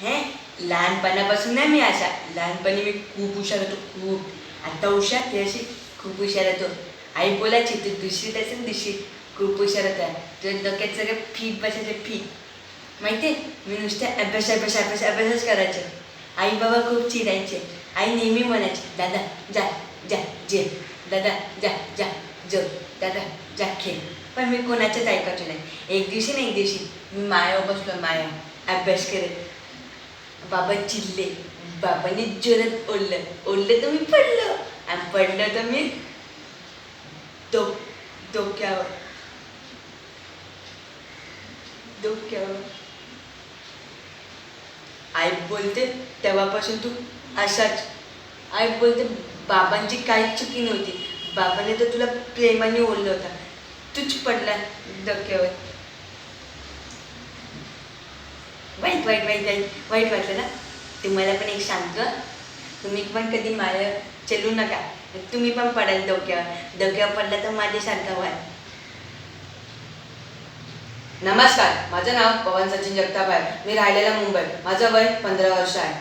हे? लहानपणापासून नाही मी अशा. लहानपणी मी खूप हुशार होतो खूप. आता हुशार ते अशी खूप हुशार होतो. आई बोलायची तू दुसरी त्याच दिवशी खूप हुशार होता. तुझ्या डोक्यात सगळं फी बसायचे फी. माहिती मी नुसते अभ्यास अभ्यास अभ्यास अभ्यासच करायचे. आई बाबा खूप चिडायचे. आई नेहमी म्हणायची दादा जा जा जे दादा जा जा जो दादा जा खेळ. पण मी कोणाच्याच ऐकायचो नाही. एक दिवशी ना एक दिवशी मी माया बसलो माया अभ्यास करेल बाबा चिल्ले. बाबांनी जोरात ओढलं. ओढलं तर मी पडलो. आणि पडलं तर मी डो डोक्यावर. डोक्यावर. आई बोलते तेव्हापासून तू अशाच आई बोलते बाबांची काहीच चुकी नव्हती. बाबाने तर तुला प्रेमाने ओढलं होता. तूच पडला डोक्यावर. वाईट वाईट वाईट वाईट वाटलं ना? तुम्हाला पण एक सांगतो तुम्ही पण कधी माया चलू नका. तुम्ही पण पडाल डोक्यावर. डोक्यावर पडला तर माझ्यासारखा व्हाल. नमस्कार. माझं नाव पवन सचिन जगताप आहे मी राहिलेला मुंबई माझं वय पंधरा वर्ष आहे.